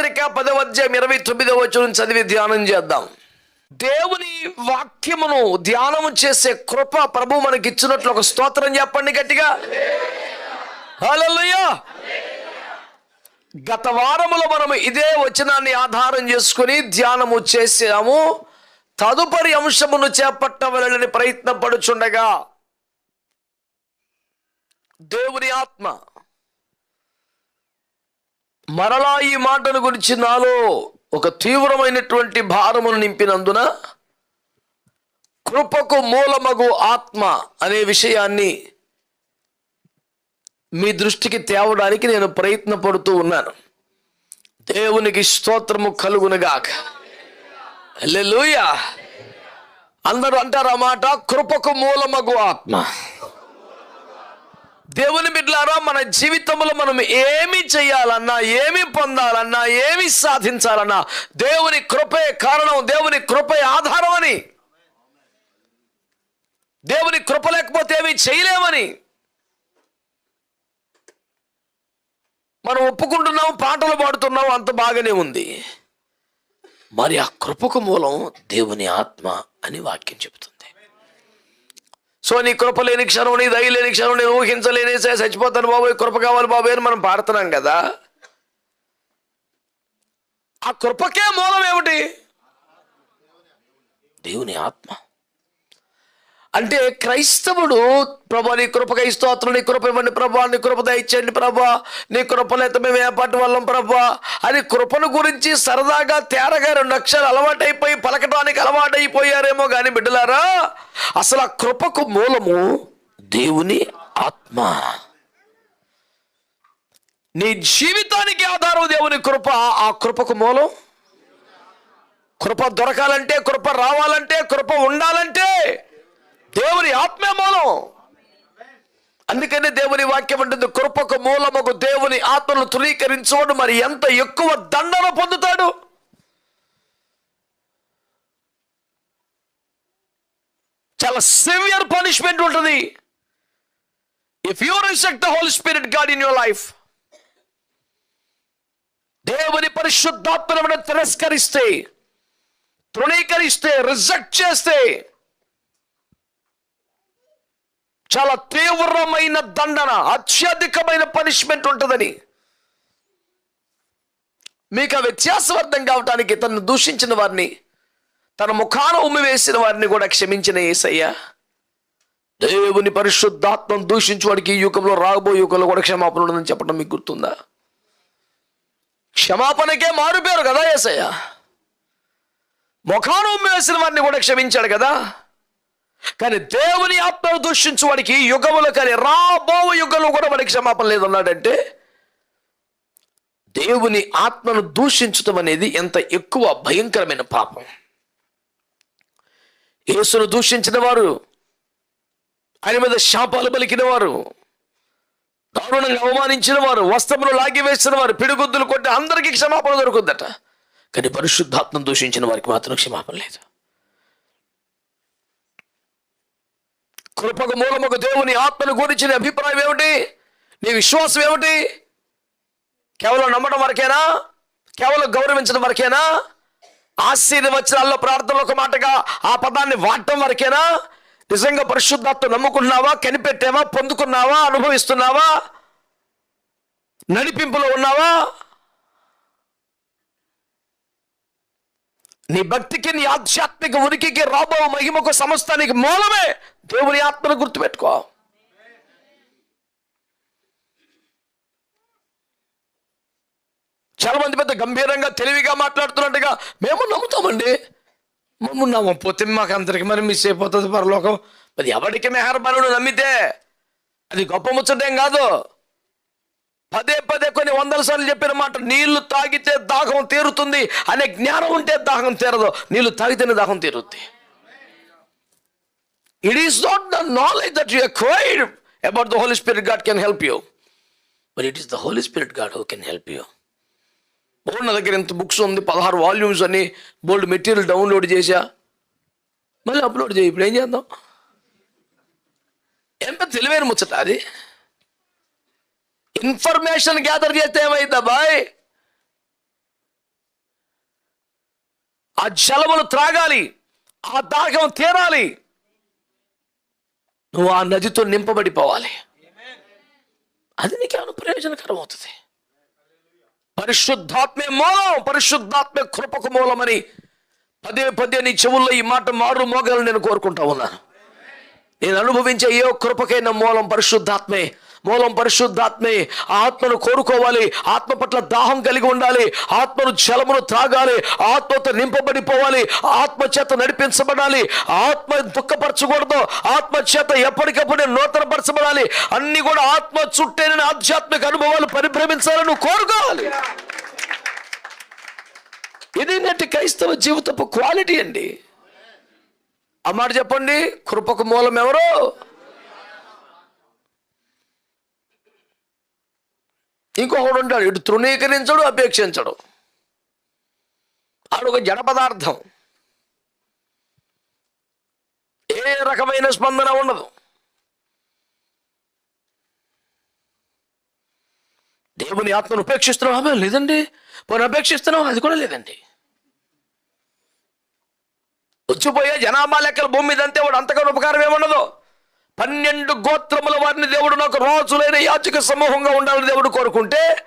పత్రిక పదవ అధ్యాయం ఇరవై తొమ్మిదవ వచనం చదివి ధ్యానం చేద్దాం. దేవుని వాక్యమును ధ్యానము చేసే కృప ప్రభు మనకి ఇచ్చినట్లు ఒక స్తోత్రం చెప్పండి గట్టిగా. హలోయ్యా గత వారములో మనము ఇదే వచనాన్ని ఆధారం చేసుకుని ధ్యానము చేసాము. తదుపరి అంశమును చేపట్టవలని ప్రయత్నం పడుచుండగా దేవుని ఆత్మ. మరలా ఈ మాటను గురించి నాలో ఒక తీవ్రమైనటువంటి భారమును నింపినందున కృపకు మూలమగు ఆత్మ అనే విషయాన్ని మీ దృష్టికి తేవడానికి నేను ప్రయత్నపడుతూ ఉన్నాను. దేవునికి స్తోత్రము కలుగునుగాక. లూయా అందరూ అంటారు అన్నమాట కృపకు మూలమగు ఆత్మ. దేవుని బిడ్డలారా మన జీవితంలో మనం ఏమి చేయాలన్నా ఏమి పొందాలన్నా ఏమి సాధించాలన్నా దేవుని కృపే కారణం దేవుని కృపే ఆధారం అని. దేవుని కృప లేకపోతే ఏమి చేయలేమని. మనం ఒప్పుకుంటున్నాం పాటలు పాడుతున్నాం అంత బాగానే ఉంది. మరి ఆ కృపకు మూలం దేవుని ఆత్మ అని వాక్యం చెబుతుంది. సో నీ కృప లేని క్షణం నీ దయ లేని క్షణం నేను ఊహించలేని చచ్చిపోతాను బాబోయ్ కృప కావాలి బాబోయ్ అని మనం పాడుతున్నాం కదా? ఆ కృపకే మూలం ఏమిటి? దేవుని ఆత్మ. అంటే క్రైస్తవుడు ప్రభా నీ కృపగా స్తోత్రం నీ కృప ఇవ్వండి ప్రభా నీ కృప దయచేయండి ప్రభా నీ కృప లేత మేము ఏపాటి వాళ్ళం ప్రభా అని కృపను గురించి సరదాగా తేరగా రెండు అక్షరాలు అలవాటైపోయి పలకటానికి అలవాటైపోయారేమో కానీ బిడ్డలారా అసలు ఆ కృపకు మూలము దేవుని ఆత్మ. నీ జీవితానికి ఆధారం దేవుని కృప ఆ కృపకు మూలం? కృప దొరకాలంటే కృప రావాలంటే కృప ఉండాలంటే దేవుని ఆత్మే మూలం. అందుకని దేవుని వాక్యం ఉంటుంది కృపకు మూలముకు దేవుని ఆత్మను తృణీకరించుకోడు మరి ఎంత ఎక్కువ దండన పొందుతాడు? చాలా సివియర్ పనిష్మెంట్ ఉంటుంది. If you reject the holy spirit God in your life దేవుని పరిశుద్ధాత్మను తిరస్కరిస్తే తృణీకరిస్తే రిజెక్ట్ చేస్తే చాలా తీవ్రమైన దండన అత్యధికమైన పనిష్మెంట్ ఉంటుందని. మీకు ఆ వ్యత్యాసం అర్థం కావటానికి తను దూషించిన వారిని తన ముఖాన ఉమ్మి వేసిన వారిని కూడా క్షమించిన ఏసయ్య. దేవుని పరిశుద్ధాత్మను దూషించి వాడికి ఈ యుగంలో రాబోయే యుగంలో కూడా క్షమాపణ ఉండదని చెప్పడం మీకు గుర్తుందా? క్షమాపణకే మారుపేరు కదా ఏసయ్య. ముఖాన ఉమ్మి వేసిన వారిని కూడా క్షమించాడు కదా. కానీ దేవుని ఆత్మను దూషించు వాడికి యుగములు కానీ రాబో యుగంలో కూడా వాడికి క్షమాపణ లేదన్నాడంటే దేవుని ఆత్మను దూషించటం అనేది ఎంత ఎక్కువ భయంకరమైన పాపం. యేసును దూషించిన వారు ఆయన మీద శాపాలు పలికిన వారు దారుణంగా అవమానించిన వారు వస్త్రములు లాగివేసిన వారు పిడిగుద్దులు కొట్టి అందరికీ క్షమాపణ దొరుకుందట కానీ పరిశుద్ధాత్మను దూషించిన వారికి మాత్రం క్షమాపణ లేదు. కృపకు మూలముకు దేవుని ఆత్మను గురించిన నీ అభిప్రాయం ఏమిటి? నీ విశ్వాసం ఏమిటి? కేవలం నమ్మడం వరకేనా? కేవలం గౌరవించడం వరకేనా? ఆశీర్వచనాల్లో ప్రార్థనలో ఒక మాటగా ఆ పదాన్ని వాడటం వరకేనా? నిజంగా పరిశుద్ధాత్మ నమ్ముకున్నావా? కనిపెట్టావా? పొందుకున్నావా? అనుభవిస్తున్నావా? నడిపింపులో ఉన్నావా? నీ భక్తికి నీ ఆధ్యాత్మిక ఉనికికి రాబో మహిమకు సమస్తానికి మూలమే దేవుని ఆత్మను గుర్తుపెట్టుకో. చాలా మంది పెద్ద గంభీరంగా తెలివిగా మాట్లాడుతున్నట్టుగా మేము నమ్ముతామండి. మేము నమ్మకపోతే మాకు అందరికి మరి మిస్ అయిపోతుంది పరలోకం. మరి ఎవరికి మెహర్బానుడు నమ్మితే? అది గొప్ప ముచ్చటేం కాదు. పదే పదే కొన్ని వందల సార్లు చెప్పిన మాట నీళ్ళు తాగితే దాహం తీరుతుంది అనే జ్ఞానం ఉంటే దాహం తీరదు. నీళ్ళు తాగితేనే దాహం తీరుద్ది. It is not the knowledge that you acquired about the Holy Spirit God can help you but it is the Holy Spirit God who can help you board నా దగ్గర ఎంత బుక్స్ ఉంది పదహారు వాల్యూమ్స్ అని బోల్డ్ మెటీరియల్ డౌన్లోడ్ చేశా. మళ్ళీ upload చేయి ఇప్పుడు ఏం చేద్దాం? ఎంత తెలివైన ముచ్చట అది? ఇన్ఫర్మేషన్ గ్యాదర్ చేస్తే ఏమైందా బాయ్? ఆ జలములు త్రాగాలి ఆ దాహం తీరాలి. నువ్వు ఆ నదితో నింపబడిపోవాలి. అది నీకేమైనా ప్రయోజనకరం అవుతుంది. పరిశుద్ధాత్మే మూలం పరిశుద్ధాత్మే కృపకు మూలమని పదే పదే నీ చెవుల్లో ఈ మాట మారు మోగాలని నేను కోరుకుంటా ఉన్నాను. నేను అనుభవించే ఏ కృపకైన మూలం పరిశుద్ధాత్మే. మూలం పరిశుద్ధాత్మే ఆత్మను కోరుకోవాలి ఆత్మ పట్ల దాహం కలిగి ఉండాలి ఆత్మను జలమును త్రాగాలి ఆత్మతో నింపబడిపోవాలి ఆత్మ చేత నడిపించబడాలి ఆత్మ దుఃఖపరచకూడదు ఆత్మ చేత ఎప్పటికప్పుడు నూతనపరచబడాలి అన్ని కూడా ఆత్మ చుట్టేనని ఆధ్యాత్మిక అనుభవాలు పరిభ్రమించాలని నువ్వు కోరుకోవాలి. ఇది నటి క్రైస్తవ జీవితపు క్వాలిటీ అండి. అమ్మాట చెప్పండి కృపకు మూలం ఎవరో? ఇంకొకడు ఉంటాడు ఇటు తృణీకరించడు అపేక్షించడు. ఆడు ఒక జడ పదార్థం ఏ రకమైన స్పందన ఉండదు. దేవుని ఆత్మను ఉపేక్షిస్తున్నావా? లేదండి. పోనీ అపేక్షిస్తున్నావు? అది కూడా లేదండి. వచ్చిపోయే జనాభా లెక్కల భూమి మీద అంతే వాడు అంతకన్నా ఉపకారం ఏముండదు. పన్నెండు గోత్రముల వారిని దేవుడు నాకు రాజులైన యాచక సమూహంగా ఉండాలని దేవుడు కోరుకుంటే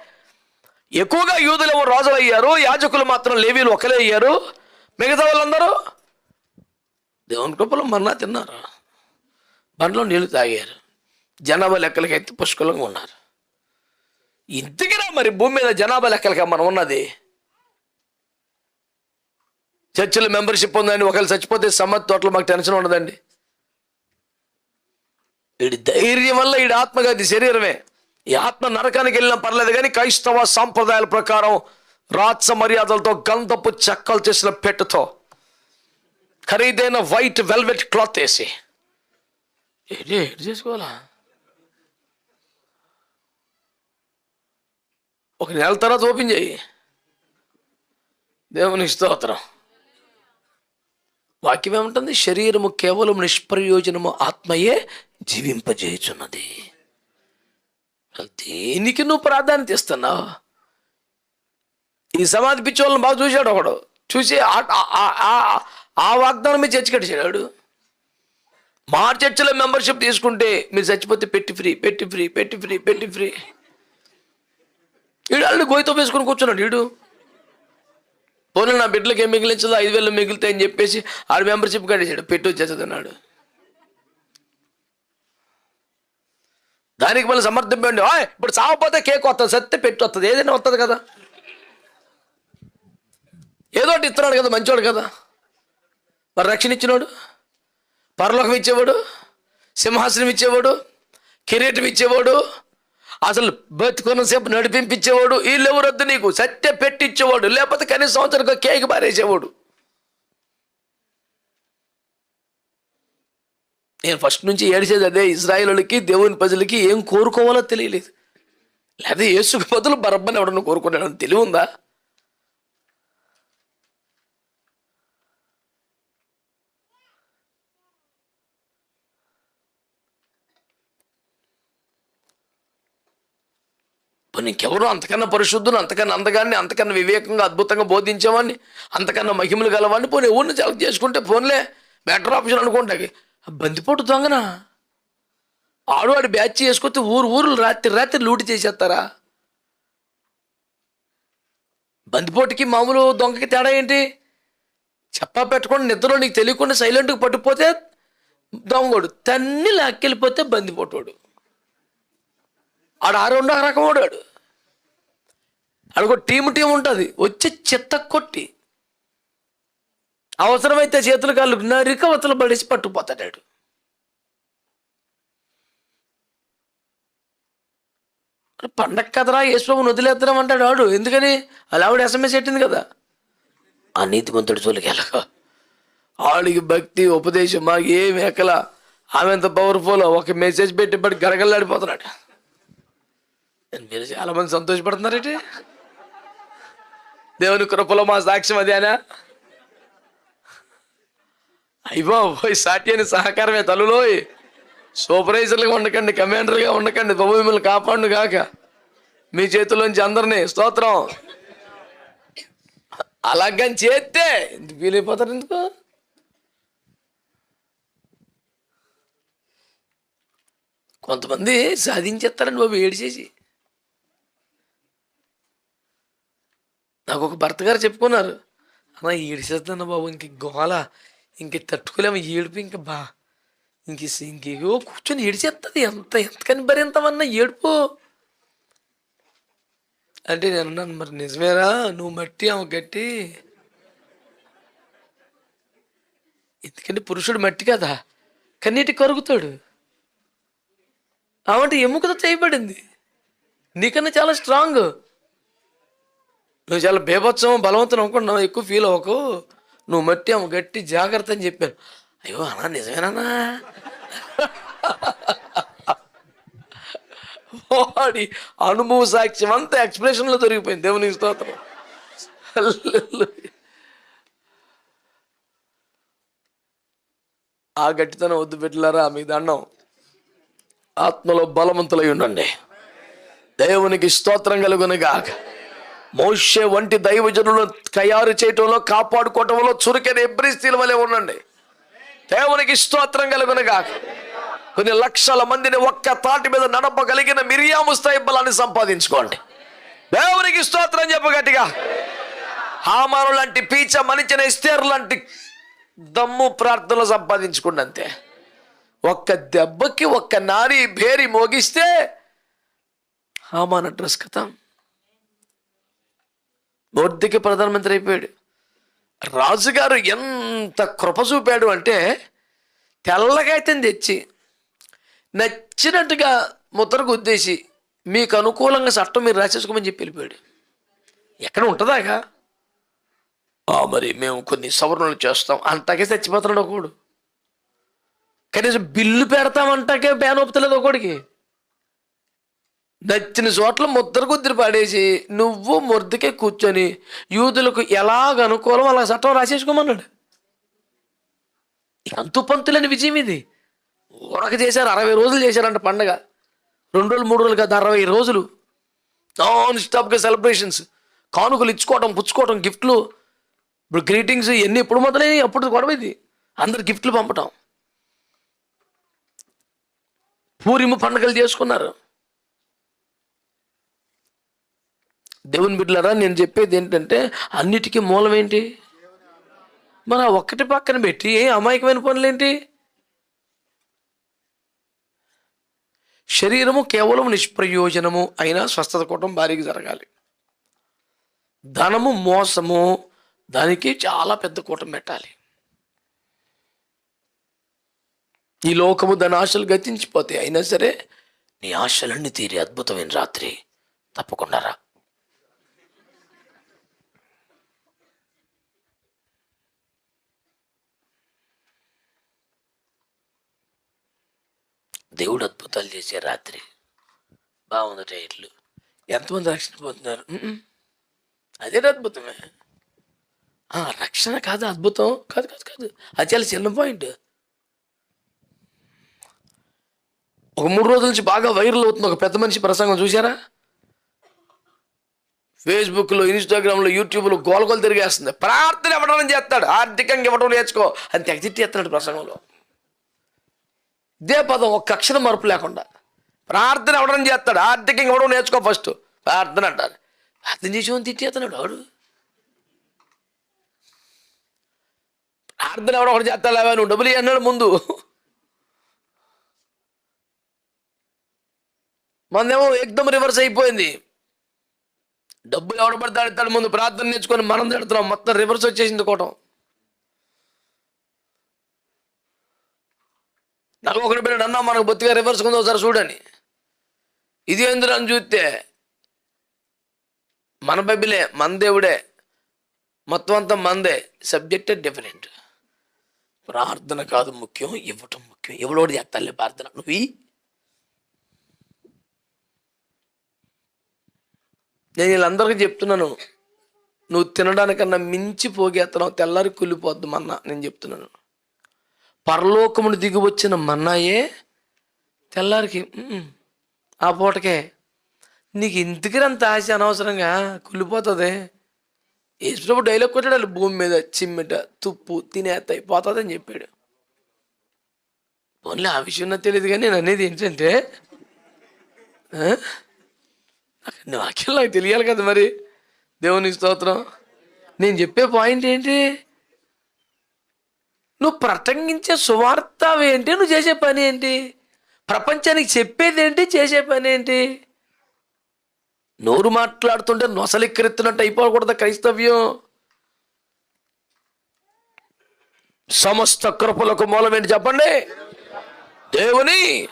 ఎక్కువగా యూదులు రాజులు అయ్యారు యాజకులు మాత్రం లేవీలు ఒకలే అయ్యారు. మిగతా వాళ్ళందరూ దేవుని కృపలో మన్నా తిన్నారు. బండ్లో నీళ్ళు తాగారు. జనాభా లెక్కలకైతే పుష్కలంగా ఉన్నారు. ఇంతకినా మరి భూమి మీద జనాభా లెక్కలకి మనం ఉన్నది? చర్చిలో మెంబర్షిప్ ఉందండి ఒకవేళ చచ్చిపోతే సమ్మతి తోటలో మాకు టెన్షన్ ఉండదండి. వీడి ధైర్యం వల్ల వీడి ఆత్మగతి శరీరమే. ఈ ఆత్మ నరకానికి వెళ్ళినా పర్లేదు కానీ క్రైస్తవ సాంప్రదాయాల ప్రకారం రాత్స మర్యాదలతో గంధపు చెక్కలు చేసిన పెట్టుతో ఖరీదైన వైట్ వెల్వెట్ క్లాత్ వేసి. ఏంటి చేసుకోవాలా? ఒక నెల తర్వాత ఓపెన్ చేయి. దేవుని స్తోత్రం. వాక్యం ఏముంటుంది శరీరము కేవలం నిష్ప్రయోజనము ఆత్మయే జీవింపజేయుచున్నది. దేనికి నువ్వు ప్రాధాన్యత ఇస్తున్నావు? ఈ సమాధి పిచ్చోళ్ళని బాగా చూశాడు ఒకడు. చూసి ఆ- వాగ్దానం మీద చర్చి మా చర్చిలో మెంబర్షిప్ తీసుకుంటే మీరు చచ్చిపోతే పెట్టి ఫ్రీ పెట్టి ఫ్రీ పెట్టి ఫ్రీ పెట్టి ఫ్రీ. వీడు వాళ్ళు గోయితో వేసుకొని కూర్చున్నాడు వీడు పోనీ నా బిడ్డలకి ఏం మిగిలించదు? ఐదు వేలు మిగులుతాయని చెప్పేసి ఆడు మెంబర్షిప్ కట్టేసాడు పెట్టి వచ్చేస్తున్నాడు దానికి మళ్ళీ సమర్థింపండి "ఓయ్, ఇప్పుడు చావపోతే కేక్ వస్తుంది సత్తే పెట్టు వస్తుంది ఏదైనా వస్తుంది కదా. ఏదో ఒకటి ఇస్తున్నాడు కదా మంచివాడు కదా. మరి రక్షణ ఇచ్చినాడు పరలోకం ఇచ్చేవాడు? సింహాసనం ఇచ్చేవాడు? కిరీటం ఇచ్చేవాడు? అసలు బతుకున్నసేపు నడిపింపించేవాడు వీళ్ళు ఎవరొద్దు నీకు? సత్య పెట్టించేవాడు లేకపోతే కనీసం సంవత్సరం కేక్ పారేసేవాడు నేను ఫస్ట్ నుంచి ఏడిచేది అదే ఇజ్రాయిలకి దేవుని ప్రజలకి ఏం కోరుకోవాలో తెలియలేదు. లేదా యేసుకు బదులు బరబ్బని ఎవడన్నా కోరుకున్నాడని తెలివి ఉందా? పోనీ అంతకన్నా పరిశుద్ధులు అంతకన్నా అందగాన్ని అంతకన్నా వివేకంగా అద్భుతంగా బోధించేవాడిని అంతకన్నా మహిమలు గలవాడిని. పోనీ ఎవరిని సెలెక్ట్ చేసుకుంటే ఫోన్లే? బెటర్ ఆప్షన్ అనుకుంటాకి బందిపోటు దొంగనా? ఆడవాడు బ్యాచ్ చేసుకొస్తే ఊరు ఊరు రాత్రి రాత్రి లూటి చేసేస్తారా? బందిపోటుకి మామూలు దొంగకి తేడా ఏంటి? చెప్పా పెట్టుకొని నిద్రలో నీకు తెలియకుండా సైలెంట్గా పట్టుకుపోతే దొంగోడు. తన్ని లాక్కెళ్ళిపోతే బందిపోటోడు ఆడు ఆ రెండో రకం ఓడాడు ఆడొక టీం టీం ఉంటుంది. వచ్చి చెత్త కొట్టి అవసరమైతే చేతులు కాళ్ళు నరికవతలు అవతల పడేసి పట్టుకుపోతాడు పండగ కదరా యేసుబాబుని వదిలేద్దాం అంటాడు ఆడు. ఎందుకని? అలా ఆవిడ ఎస్ఎంఎస్ పెట్టింది కదా. ఆ నీతిమంతుడి జోలికి వెళ్ళక. ఆడికి భక్తి ఉపదేశం మాకు ఏమి ఎక్కల ఆమెంత పవర్ఫుల్ ఒక మెసేజ్ పెట్టి బట్టి గరగల్లాడిపోతున్నాడు. మీరు చాలా మంది సంతోషపడుతున్నారేంటి దేవుని కృపలో మా సాక్ష్యం అదేనా అయ్యో పోయి సాట్యాన్ని సహకారమే తలులోయ్ సూపర్వైజర్లుగా ఉండకండి కమాండర్గా ఉండకండి ప్రభు మిమ్మల్ని కాపాడు కాక మీ చేతుల్లోంచి అందరినీ స్తోత్రం. అలాగని చేస్తే వీలైపోతారు ఎందుకు? కొంతమంది సాధించేస్తారండి బాబు ఏడిచేసి. నాకు ఒక భర్త గారు చెప్పుకున్నారు. అన్న ఏడిచేస్తాను బాబు ఇంక గోల ఇంక తట్టుకోలేము ఏడుపు ఇంక బా. ఇంక ఇంకేవో కూర్చొని ఏడిచేస్తుంది ఎంత ఎంతకని భరింతమన్నా ఏడుపు. అంటే నేను అన్నాను మరి నిజమేరా నువ్వు మట్టి ఆమె గట్టి. ఎందుకంటే పురుషుడు మట్టి కదా కన్నీటి కరుగుతాడు. ఆమంటే ఎముకతో చేయబడింది. నీకన్నా చాలా స్ట్రాంగ్. నువ్వు చాలా బేభత్సం బలవంతం అనుకుంటున్నావు ఎక్కువ ఫీల్ అవ్వకు. నువ్వు మట్టి ఆమె గట్టి జాగ్రత్త అని చెప్పాను. అయ్యో అన్నా నిజమేనా వాడి అనుభవ సాక్ష్యం అంతా ఎక్స్ప్రెషన్లో దొరికిపోయింది. దేవుని స్తోత్రం. ఆ గట్టితనం వద్దు పెట్టలారా మీ దండం. ఆత్మలో బలవంతులై ఉండండి. దేవునికి స్తోత్రం కలుగునుగా మోషే వంటి దైవజనులను తయారు చేయటంలో కాపాడుకోవటంలో చురుకైన ఎబ్రిస్తీల వలె ఉండండి. దేవునికి స్తోత్రం కలుగునుగా కొన్ని లక్షల మందిని ఒక్క తాటి మీద నడపగలిగిన మిరియాము స్థాయి బలాన్ని సంపాదించుకోండి. దేవునికి స్తోత్రం చెప్పు గట్టిగా. హామాను లాంటి పీచ మనిచిన ఇస్తేరు లాంటి దమ్ము ప్రార్థనలు సంపాదించుకోండి అంతే. ఒక్క దెబ్బకి ఒక్క నారి భేరి మోగిస్తే హామాన్ అడ్రస్ కదా మొద్దుకి ప్రధానమంత్రి అయిపోయాడు. రాజుగారు ఎంత కృప చూపాడు అంటే తెల్లగైతే తెచ్చి నచ్చినట్టుగా ముద్ర ఉద్దేశి మీకు అనుకూలంగా చట్టం మీరు రాసేసుకోమని చెప్పి వెళ్ళిపోయాడు. ఎక్కడ ఉంటుందాగా? "ఆ, మరి మేము కొన్ని సవరణలు చేస్తాం. అంతకే చచ్చిపోతున్నాడు ఒకడు. కనీసం బిల్లు పెడతామంటాకే బ్యాన్ ఒప్పుతలేదు ఒకడికి. నచ్చిన చోట్ల ముద్ర కుదిరి పాడేసి నువ్వు ముద్దుకే కూర్చొని యూదులకు ఎలాగ అనుకూలం అలా చట్టం రాసేసుకోమన్నాడు. అంతు పంతులేని విజయం ఇది. ఊరక చేశారు అరవై రోజులు చేశారంట పండగ. రెండు రోజులు మూడు రోజులు కాదు అరవై రోజులు. నాన్ స్టాప్గా సెలబ్రేషన్స్ కానుకలు ఇచ్చుకోవటం పుచ్చుకోవటం గిఫ్ట్లు. ఇప్పుడు గ్రీటింగ్స్ ఇవన్నీ ఎప్పుడు మొదలైనవి? అప్పుడు గొడవ ఇది. అందరు గిఫ్ట్లు పంపటం. పూరిము పండుగలు చేసుకున్నారు. దేవుని బిడ్డలారా నేను చెప్పేది ఏంటంటే అన్నిటికీ మూలం ఏంటి? మన ఒక్కటి పక్కన పెట్టి ఏ అమాయకమైన పనులేంటి? శరీరము కేవలం నిష్ప్రయోజనము అయినా స్వస్థత కూటం భారీగా జరగాలి. ధనము మోసము దానికి చాలా పెద్ద కూటం పెట్టాలి. ఈ లోకము దాని ఆశలు గతించిపోతే అయినా సరే నీ ఆశలన్నీ తీరి అద్భుతమైన రాత్రి. తప్పకుండా రా. దేవుడు అద్భుతాలు చేసే రాత్రి. బాగుంది టైర్లు ఎంతమంది రక్షణ పొందుతున్నారు అదే అద్భుతమే. రక్షణ కాదు అద్భుతం. కాదు కాదు కాదు. అది చాలా చిన్న పాయింట్. ఒక మూడు రోజుల నుంచి బాగా వైరల్ అవుతుంది ఒక పెద్ద మనిషి ప్రసంగం చూసారా ఫేస్బుక్లో ఇన్స్టాగ్రామ్లో యూట్యూబ్లో గోలగోలు తిరిగేస్తుంది. ప్రార్థన ఇవ్వడం చేస్తాడు. ఆర్థికంగా ఇవ్వడం నేర్చుకో. అని తెగ ఎత్తాడు ప్రసంగంలో. ఇదే పదం ఒక్క అక్షరం మార్పు లేకుండా. ప్రార్థన ఎవడం చేస్తాడు? ఆర్థికంగా ఇవ్వడం నేర్చుకో ఫస్ట్. ప్రార్థన అంటారు. ప్రార్థన చేసి తిట్టేస్తున్నాడు వాడు ప్రార్థన ఎవడో ఒకటి చేస్తా లేవా? నువ్వు డబ్బులు అన్నాడు ముందు. మనదేమో ఎక్దమ్ రివర్స్ అయిపోయింది. డబ్బులు ఎవడ పడతాడు ముందు. ప్రార్థన నేర్చుకొని మనం తిడుతున్నాం. మొత్తం రివర్స్ వచ్చేసింది కోటం. ఒకటి పిల్లడు అన్నా మనకు బొత్తిగా రివర్స్ ఉందో ఒకసారి చూడని ఇది ఎందుకు అని చూస్తే? మన బైబిలే మన దేవుడే మొత్తం అంతా మందే. సబ్జెక్టే డిఫరెంట్ ప్రార్థన కాదు ముఖ్యం ఇవ్వటం ముఖ్యం. ఎవడోడు చేస్తాలే ప్రార్థన. నువ్వు నేను వీళ్ళందరికీ చెప్తున్నాను. నువ్వు తినడానికన్నా మించి పోగేస్తున్నావు తెల్లారి కుళ్ళిపోద్దామన్నా నేను చెప్తున్నాను. పరలోకమును దిగి వచ్చిన మన్నాయే తెల్లారికి ఆ పూటకే. నీకు ఇంటికి అంత ఆశ అనవసరంగా కుళ్ళిపోతుంది. యేసుప్రభు డైలాగ్ కొట్టాడు భూమి మీద చిమ్మిట తుప్పు తినేస్తాయి పోతుందని చెప్పాడు. ఓన్లీ ఆ విషయం నాకు తెలియదు కానీ నేను అనేది ఏంటంటే ఆ? నాకు తెలియాలి కదా మరి. దేవుని స్తోత్రం. నేను చెప్పే పాయింట్ ఏంటి? నువ్వు ప్రసంగించే సువార్త ఏంటి? నువ్వు చేసే పని ఏంటి? ప్రపంచానికి చెప్పేది ఏంటి? చేసే పని ఏంటి? నోరు మాట్లాడుతుంటే నొసలెక్కెత్తినట్టు అయిపోకూడదు క్రైస్తవ్యం. సమస్త కృపలకు మూలమేంటి చెప్పండి? దేవుని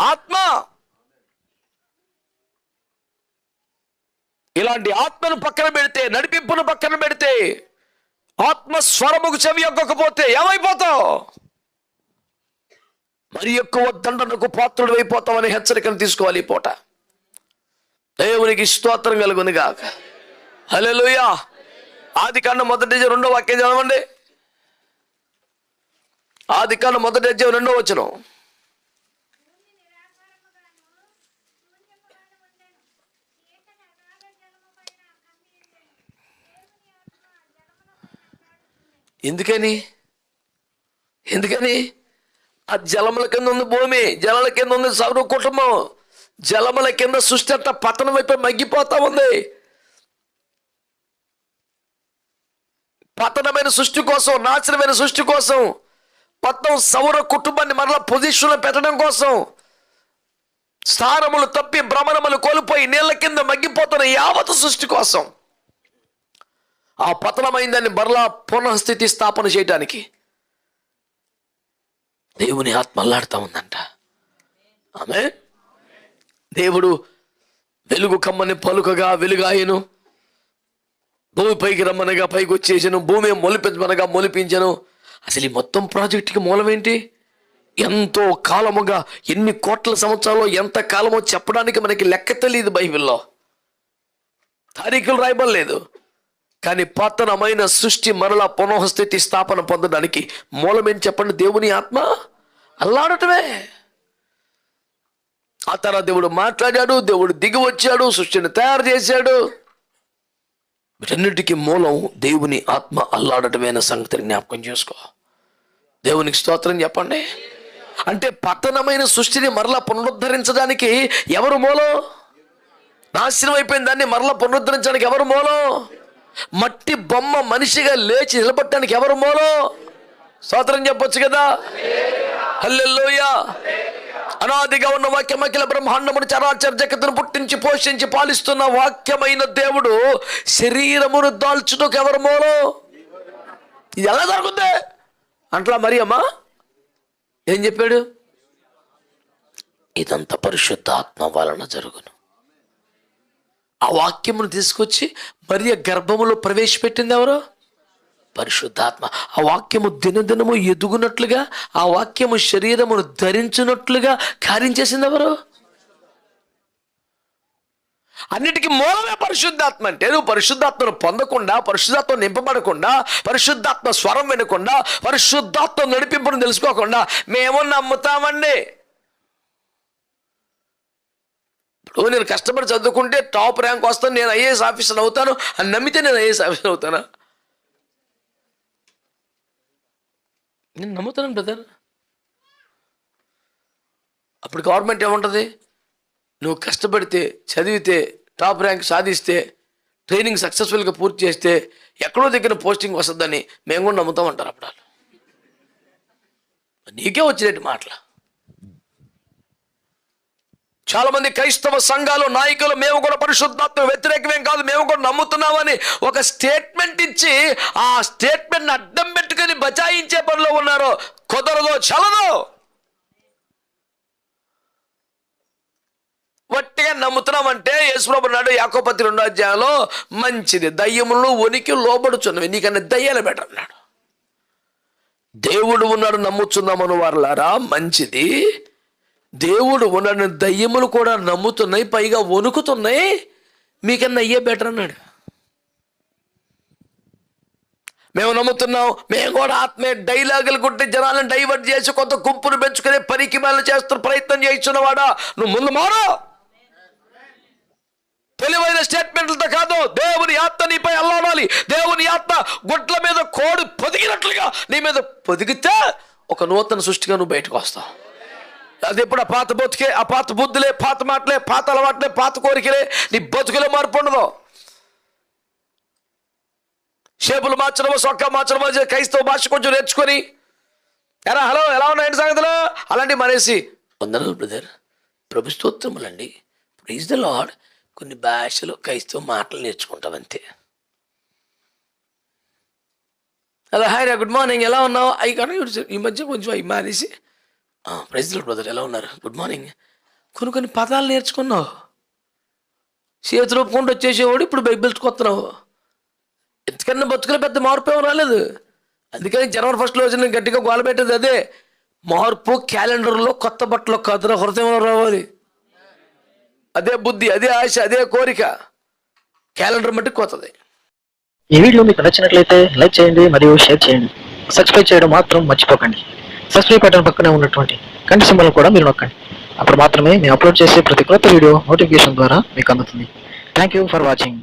ఆత్మ. ఇలాంటి ఆత్మను పక్కన పెడితే నడిపింపును పక్కన పెడితే ఆత్మ స్వరముకు చెవి ఎక్కకపోతే ఏమైపోతావు? మరి ఎక్కువ దండనకు పాత్రుడు అయిపోతామని హెచ్చరికను తీసుకోవాలి పూట. దేవునికి స్తోత్రం కాక గాక. హల్లెలూయా. ఆది కన్న మొదటి రెండో వాక్యం చదవండి. ఆది కన్న మొదటి రెండో వచనం. ఎందుకని? ఎందుకని? ఆ జలముల కింద ఉంది భూమి జలముల కింద ఉంది సౌర కుటుంబం జలముల కింద సృష్టి అంతా పతనం అయిపోయి మగ్గిపోతా ఉంది. పతనమైన సృష్టి కోసం నాశనమైన సృష్టి కోసం మొత్తం సౌర కుటుంబాన్ని మరలా పొజిషన్లో పెట్టడం కోసం స్థానములు తప్పి భ్రమణములు కోల్పోయి నీళ్ళ కింద మగ్గిపోతున్న యావత్ సృష్టి కోసం. ఆ పతనమైందని మరలా పునఃస్థితి స్థాపన చేయడానికి దేవుని ఆత్మ అల్లాడుతూ ఉందంట. ఆమె దేవుడు వెలుగు కమ్మని పలుకగా వెలుగాయను. భూమి పైకి రమ్మనగా పైకి వచ్చేసాను భూమి మొలిపించమనగా మొలిపించను. అసలు ఈ మొత్తం ప్రాజెక్టుకి మూలమేంటి? ఎంతో కాలముగా ఎన్ని కోట్ల సంవత్సరాలు ఎంత కాలమో చెప్పడానికి మనకి లెక్క తెలియదు బైబిల్లో. తారీఖులు రాయబడలేదు. కానీ పతనమైన సృష్టి మరలా పునఃస్థితి స్థాపన పొందడానికి మూలమేం చెప్పండి దేవుని ఆత్మ? అల్లాడటమే. ఆ తర్వాత దేవుడు మాట్లాడాడు దేవుడు దిగి వచ్చాడు సృష్టిని తయారు చేశాడు. వీటన్నిటికీ మూలం దేవుని ఆత్మ అల్లాడటమైన సంగతిని జ్ఞాపకం చేసుకో. దేవునికి స్తోత్రం చెప్పండి. అంటే పతనమైన సృష్టిని మరలా పునరుద్ధరించడానికి ఎవరు మూలం? నాశనం అయిపోయిన దాన్ని మరలా పునరుద్ధరించడానికి ఎవరు మూలం? మట్టి బొమ్మ మనిషిగా లేచి నిలబట్టడానికి ఎవరు మూలం? స్తోత్రం చెప్పొచ్చు కదా? హల్లెలూయా. అనాదిగా ఉన్న వాక్యం అఖిల బ్రహ్మాండమును చరాచర జగత్తును పుట్టించి పోషించి పాలిస్తున్న వాక్యమైన దేవుడు శరీరమును దాల్చుటకు ఎవరు మూలం? ఇది ఎలా జరుగుతుంది అంట్లా మరి అమ్మా ఏం చెప్పాడు? ఇదంతా పరిశుద్ధాత్మ వలన జరుగును. ఆ వాక్యమును తీసుకొచ్చి మరియ గర్భములో ప్రవేశపెట్టింది ఎవరు? పరిశుద్ధాత్మ. ఆ వాక్యము దినదినము ఎదుగునట్లుగా ఆ వాక్యము శరీరమును ధరించినట్లుగా కార్యం చేసింది ఎవరు? అన్నిటికీ మూలమే పరిశుద్ధాత్మ అంటే నువ్వు పరిశుద్ధాత్మను పొందకుండా పరిశుద్ధాత్మ నింపబడకుండా పరిశుద్ధాత్మ స్వరం వినకుండా పరిశుద్ధాత్మ నడిపింపును తెలుసుకోకుండా మేము నమ్ముతామండి. ఇప్పుడు నేను కష్టపడి చదువుకుంటే టాప్ ర్యాంక్ వస్తాను నేను ఐఏఎస్ ఆఫీసర్ అవుతాను అని నమ్మితే నేను ఐఏఎస్ ఆఫీసర్ అవుతానా? నేను నమ్ముతాను బ్రదర్ అప్పుడు గవర్నమెంట్ ఏముంటుంది? నువ్వు కష్టపడితే చదివితే టాప్ ర్యాంక్ సాధిస్తే ట్రైనింగ్ సక్సెస్ఫుల్గా పూర్తి చేస్తే ఎక్కడో దగ్గర పోస్టింగ్ వస్తుందని మేము కూడా నమ్ముతామంటారు అప్పుడు నీకే వచ్చినట్టు మాటలు. చాలా మంది క్రైస్తవ సంఘాలు నాయకులు మేము కూడా పరిశుద్ధాత్మ వ్యతిరేకమేం కాదు మేము కూడా నమ్ముతున్నామని ఒక స్టేట్మెంట్ ఇచ్చి ఆ స్టేట్మెంట్ అడ్డం పెట్టుకుని బచాయించే పనిలో ఉన్నారు కుదరదో చలదో. వట్టిగా నమ్ముతున్నామంటే యేసుప్రభు నాడు యాకోపతి రెండో అధ్యాయంలో మంచిది దయ్యములు ఉనికి లోబడుచున్నవి నీకన్నా దయ్యాలు బెటర్ అన్నాడు. దేవుడు ఉన్నాడు నమ్ముచున్నామను వారులారా మంచిది. దేవుడు ఉన్న దయ్యములు కూడా నమ్ముతున్నాయి పైగా వణుకుతున్నాయి. మీకన్నా అయ్యే బెటర్ అన్నాడు? మేము నమ్ముతున్నాం మేము కూడా ఆత్మే డైలాగులు కొట్టి జనాలను డైవర్ట్ చేసి కొంత గుంపును పెంచుకునే పనికి మేలు చేస్తున్న ప్రయత్నం చేస్తున్నవాడా? నువ్వు ముందు మారో. తెలివైన స్టేట్మెంట్లతో కాదు దేవుని ఆత్మ నీపై అల్లాడాలి. దేవుని ఆత్మ గుడ్ల మీద కోడి పొదిగినట్లుగా నీ మీద పొదిగితే ఒక నూతన సృష్టిగా నువ్వు బయటకు వస్తావు. అది ఎప్పుడు ఆ పాత బతుకే ఆ పాత బుద్ధులే పాత మాటలే పాత అలవాట్లే పాత కోరికలే నీ బతుకులో మార్పు ఉండదు. షేపులు మార్చడమో సొక్క మార్చడమో క్రైస్తవ భాష కొంచెం నేర్చుకొని. ఎరా హలో ఎలా ఉన్నాయండి సంగతిలో? అలాంటి మనేసి. వందనాలు బ్రదర్. ప్రభు స్తోత్రములండి. ప్రైజ్ ద లాడ్ కొన్ని భాషలు క్రైస్తవ మాటలు నేర్చుకుంటాం అంతే. అలా హాయ్ రా గుడ్ మార్నింగ్. ఎలా ఉన్నావు? అవి కానీ ఈ మధ్య కొంచెం అవి మానేసి. ప్రెసిడెంట్ బ్రదర్ ఎలా ఉన్నారు? గుడ్ మార్నింగ్ కొన్ని కొన్ని పదాలు నేర్చుకున్నావు. చేతి ఒప్పుకుంటూ వచ్చేసేవాడు ఇప్పుడు బైబిల్చుకొస్తున్నావు ఎంతకన్నా బతుకులో పెద్ద మార్పు ఏమీ రాలేదు. అందుకని జనవరి ఫస్ట్లో వచ్చిన గట్టిగా గోల పెట్టేది అదే. మార్పు క్యాలెండర్లో కొత్త బట్టలు కాదురా హృదయంలో రావాలి. అదే బుద్ధి అదే ఆశ అదే కోరిక. క్యాలెండర్ మట్టి కొత్తది. ఈ వీడియో మీకు నచ్చినట్లయితే లైక్ చేయండి మరియు షేర్ చేయండి. సబ్స్క్రైబ్ చేయడం మాత్రం మర్చిపోకండి. సబ్స్క్రైబ్ బటన్ పక్కనే ఉన్నటువంటి కంటి సింబల్ కూడా మీరు నొక్కండి. అప్పుడు మాత్రమే మేము అప్లోడ్ చేసే ప్రతి కొత్త వీడియో నోటిఫికేషన్ ద్వారా మీకు అందుతుంది. Thank you for watching